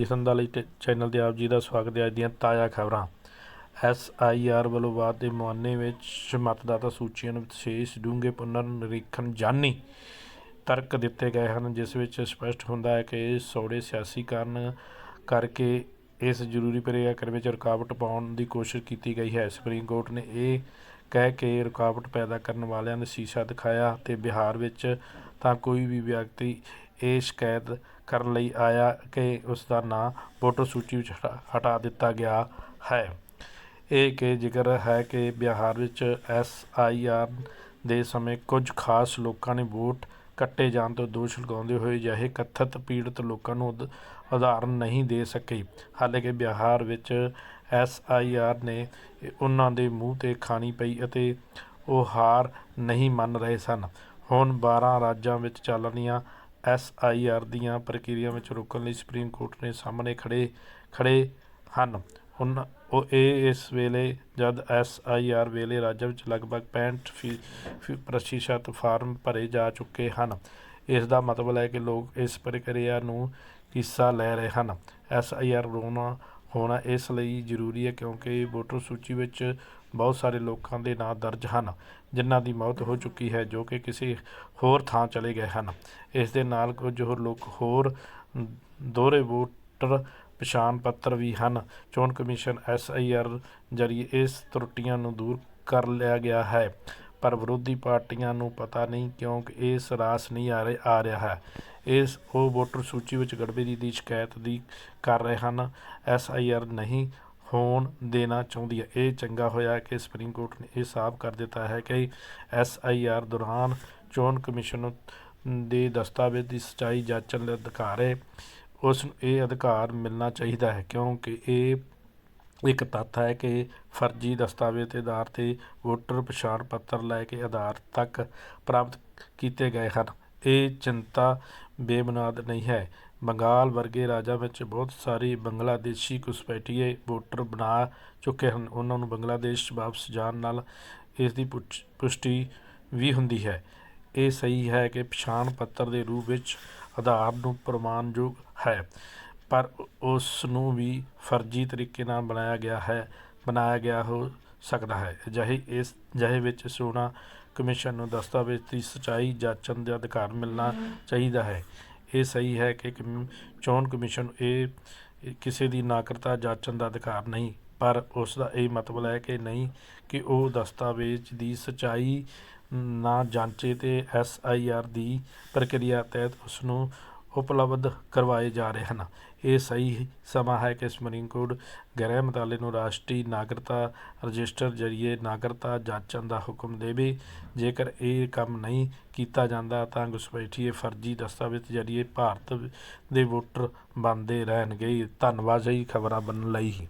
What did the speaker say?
ਜਿਸਨ ਲਈ ਚੈਨਲ ਤੇ ਆਪ ਜੀ ਦਾ ਸਵਾਗਤ ਹੈ ਅੱਜ ਦੀਆਂ ਤਾਜ਼ਾ ਖਬਰਾਂ। ਐਸ ਆਈ ਆਰ ਵੱਲੋਂ ਬਾਅਦ ਦੇ ਮੁਆਨੇ ਵਿੱਚ ਮਤਦਾਤਾ ਸੂਚੀਆਂ ਨੂੰ ਵਿਸ਼ੇਸ਼ ਡੂੰਘੇ ਪੁਨਰ ਨਿਰੀਖਣ ਜਾਨੀ ਤਰਕ ਦਿੱਤੇ ਗਏ ਹਨ, ਜਿਸ ਵਿੱਚ ਸਪਸ਼ਟ ਹੁੰਦਾ ਹੈ ਕਿ ਸੌੜੇ ਸਿਆਸੀ ਕਾਰਨ ਕਰਕੇ ਇਸ ਜ਼ਰੂਰੀ ਪ੍ਰਕਿਰਿਆ ਵਿੱਚ ਰੁਕਾਵਟ ਪਾਉਣ ਦੀ ਕੋਸ਼ਿਸ਼ ਕੀਤੀ ਗਈ ਹੈ। ਸੁਪਰੀਮ ਕੋਰਟ ਨੇ ਇਹ ਕਹਿ ਕੇ ਰੁਕਾਵਟ ਪੈਦਾ ਕਰਨ ਵਾਲਿਆਂ ਨੇ ਸ਼ੀਸ਼ਾ ਦਿਖਾਇਆ ਤੇ ਬਿਹਾਰ ਵਿੱਚ ਤਾਂ ਕੋਈ ਵੀ ਵਿਅਕਤੀ ਇਹ ਸ਼ਿਕਾਇਤ ਕਰਨ ਲਈ ਆਇਆ ਕਿ ਉਸ ਦਾ ਨਾਂ ਵੋਟਰ ਸੂਚੀ ਵਿੱਚ ਹਟਾ- ਹਟਾ ਦਿੱਤਾ ਗਿਆ ਹੈ। ਇਹ ਕਿ ਜ਼ਿਕਰ ਹੈ ਕਿ ਬਿਹਾਰ ਵਿੱਚ ਐਸ ਆਈ ਆਰ ਦੇ ਸਮੇਂ ਕੁਝ ਖਾਸ ਲੋਕਾਂ ਨੇ ਵੋਟ ਕੱਟੇ ਜਾਣ ਤੋਂ ਦੋਸ਼ ਲਗਾਉਂਦੇ ਹੋਏ ਅਜਿਹੇ ਕਥਿਤ ਪੀੜਤ ਲੋਕਾਂ ਨੂੰ ਉਦ- ਉਦਾਹਰਨ ਨਹੀਂ ਦੇ ਸਕੀ। ਹਾਲਾਂਕਿ ਬਿਹਾਰ ਵਿੱਚ ਐਸ ਆਈ ਆਰ ਨੇ ਉਹਨਾਂ ਦੇ ਮੂੰਹ ਤੇ ਖਾਣੀ ਪਈ ਅਤੇ ਉਹ ਹਾਰ ਨਹੀਂ ਮੰਨ ਰਹੇ ਸਨ। ਹੁਣ 12 ਰਾਜਾਂ ਵਿੱਚ ਚੱਲ ਰਹੀਆਂ ਐਸ ਆਈ ਆਰ ਦੀਆਂ ਪ੍ਰਕਿਰਿਆ ਵਿੱਚ ਰੋਕਣ ਲਈ ਸੁਪਰੀਮ ਕੋਰਟ ਨੇ ਸਾਹਮਣੇ ਖੜੇ ਖੜੇ ਹਨ। ਹੁਣ ਉਹ ਇਹ ਇਸ ਵੇਲੇ, ਜਦ ਐਸ ਆਈ ਆਰ ਵੇਲੇ ਰਾਜਾਂ ਵਿੱਚ ਲਗਭਗ 65 ਫੀ ਪ੍ਰਤੀਸ਼ਤ ਫਾਰਮ ਭਰੇ ਜਾ ਚੁੱਕੇ ਹਨ। ਇਸ ਦਾ ਮਤਲਬ ਹੈ ਕਿ ਲੋਕ ਇਸ ਪ੍ਰਕਿਰਿਆ ਨੂੰ ਹਿੱਸਾ ਲੈ ਰਹੇ ਹਨ। ਐਸ ਆਈ ਆਰ ਹੋਣਾ ਹੋਣਾ ਇਸ ਲਈ ਜ਼ਰੂਰੀ ਹੈ ਕਿਉਂਕਿ ਵੋਟਰ ਸੂਚੀ ਵਿੱਚ ਬਹੁਤ ਸਾਰੇ ਲੋਕਾਂ ਦੇ ਨਾਂ ਦਰਜ ਹਨ, ਜਿਨ੍ਹਾਂ ਦੀ ਮੌਤ ਹੋ ਚੁੱਕੀ ਹੈ ਜੋ ਕਿ ਕਿਸੇ ਹੋਰ ਥਾਂ ਚਲੇ ਗਏ ਹਨ। ਇਸ ਦੇ ਨਾਲ ਕੁਝ ਹੋਰ ਲੋਕ ਹੋਰ ਦੋਹਰੇ ਵੋਟਰ ਪਛਾਣ ਪੱਤਰ ਵੀ ਹਨ। ਚੋਣ ਕਮਿਸ਼ਨ ਐਸ ਆਈ ਆਰ ਜਰੀਏ ਇਸ ਤਰੁੱਟੀਆਂ ਨੂੰ ਦੂਰ ਕਰ ਲਿਆ ਗਿਆ ਹੈ, ਪਰ ਵਿਰੋਧੀ ਪਾਰਟੀਆਂ ਨੂੰ ਪਤਾ ਨਹੀਂ ਕਿਉਂਕਿ ਇਸ ਰਾਸ ਨਹੀਂ ਆ ਰਿਹਾ ਆ ਰਿਹਾ ਹੈ। ਇਸ ਉਹ ਵੋਟਰ ਸੂਚੀ ਵਿੱਚ ਗੜਬੜੀ ਦੀ ਸ਼ਿਕਾਇਤ ਦੀ ਕਰ ਰਹੇ ਹਨ। ਐਸ ਆਈ ਆਰ ਨਹੀਂ ਹੋਣ ਦੇਣਾ ਚਾਹੁੰਦੀ ਹੈ। ਇਹ ਚੰਗਾ ਹੋਇਆ ਕਿ ਸੁਪਰੀਮ ਕੋਰਟ ਨੇ ਇਹ ਸਾਫ਼ ਕਰ ਦਿੱਤਾ ਹੈ ਕਿ ਐਸ ਆਈ ਆਰ ਦੌਰਾਨ ਚੋਣ ਕਮਿਸ਼ਨ ਦੇ ਦਸਤਾਵੇਜ਼ ਦੀ ਸਚਾਈ ਜਾਂਚਣ ਦਾ ਅਧਿਕਾਰ ਹੈ ਉਸ ਨੂੰ ਇਹ ਅਧਿਕਾਰ ਮਿਲਣਾ ਚਾਹੀਦਾ ਹੈ ਕਿਉਂਕਿ ਇਹ ਇੱਕ ਤੱਥ ਹੈ ਕਿ ਫਰਜ਼ੀ ਦਸਤਾਵੇਜ਼ ਦੇ ਆਧਾਰ ਤੇ ਵੋਟਰ ਪਛਾਣ ਪੱਤਰ ਲੈ ਕੇ ਆਧਾਰ ਤੱਕ ਪ੍ਰਾਪਤ ਕੀਤੇ ਗਏ ਹਨ। ਇਹ ਚਿੰਤਾ ਬੇਬੁਨਿਆਦ ਨਹੀਂ ਹੈ। ਬੰਗਾਲ ਵਰਗੇ ਰਾਜਾਂ ਵਿੱਚ ਬਹੁਤ ਸਾਰੇ ਬੰਗਲਾਦੇਸ਼ੀ ਘੁਸਪੈਠੀਏ ਵੋਟਰ ਬਣਾ ਚੁੱਕੇ ਹਨ। ਉਹਨਾਂ ਨੂੰ ਬੰਗਲਾਦੇਸ਼ ਵਾਪਸ ਜਾਣ ਨਾਲ ਇਸ ਦੀ ਪੁਸ਼ਟੀ ਵੀ ਹੁੰਦੀ ਹੈ। ਇਹ ਸਹੀ ਹੈ ਕਿ ਪਛਾਣ ਪੱਤਰ ਦੇ ਰੂਪ ਵਿੱਚ ਆਧਾਰ ਨੂੰ ਪ੍ਰਮਾਣਯੋਗ ਹੈ, ਪਰ ਉਸ ਨੂੰ ਵੀ ਫਰਜ਼ੀ ਤਰੀਕੇ ਨਾਲ ਬਣਾਇਆ ਗਿਆ ਹੈ, ਬਣਾਇਆ ਗਿਆ ਹੋ ਸਕਦਾ ਹੈ। ਅਜਿਹੇ ਇਸ ਅਜਿਹੇ ਵਿੱਚ ਚੋਣਾਂ ਕਮਿਸ਼ਨ ਨੂੰ ਦਸਤਾਵੇਜ਼ ਦੀ ਸਚਾਈ ਜਾਂਚਣ ਦਾ ਅਧਿਕਾਰ ਮਿਲਣਾ ਚਾਹੀਦਾ ਹੈ। ਇਹ ਸਹੀ ਹੈ ਕਿ ਚੋਣ ਕਮਿਸ਼ਨ ਇਹ ਕਿਸੇ ਦੀ ਨਾਗਰਿਕਤਾ ਜਾਂਚਣ ਦਾ ਅਧਿਕਾਰ ਨਹੀਂ ਪਰ ਉਸ ਦਾ ਇਹ ਮਤਲਬ ਹੈ ਕਿ ਨਹੀਂ ਕਿ ਉਹ ਦਸਤਾਵੇਜ਼ ਦੀ ਸਚਾਈ ਨਾ ਜਾਂਚੇ ਤੇ ਐਸ ਆਈ ਆਰ ਦੀ ਪ੍ਰਕਿਰਿਆ ਤਹਿਤ ਉਸ ਨੂੰ ਉਪਲਬਧ ਕਰਵਾਏ ਜਾ ਰਹੇ ਹਨ। ਇਹ ਸਹੀ ਸਮਾਂ ਹੈ ਕਿ ਸੁਪਰੀਮ ਕੋਰਟ ਗ੍ਰਹਿ ਮੰਤਰਾਲੇ ਨੂੰ ਰਾਸ਼ਟਰੀ ਨਾਗਰਿਕਤਾ ਰਜਿਸਟਰ ਜਰੀਏ ਨਾਗਰਿਕਤਾ ਜਾਂਚਣ ਦਾ ਹੁਕਮ ਦੇਵੇ। ਜੇਕਰ ਇਹ ਕੰਮ ਨਹੀਂ ਕੀਤਾ ਜਾਂਦਾ, ਤਾਂ ਘੁਸਪੈਠੀਏ ਫਰਜ਼ੀ ਦਸਤਾਵੇਜ਼ ਜਰੀਏ ਭਾਰਤ ਦੇ ਵੋਟਰ ਬਣਦੇ ਰਹਿਣਗੇ। ਧੰਨਵਾਦ ਜੀ ਖਬਰਾਂ ਬਣਨ ਲਈ।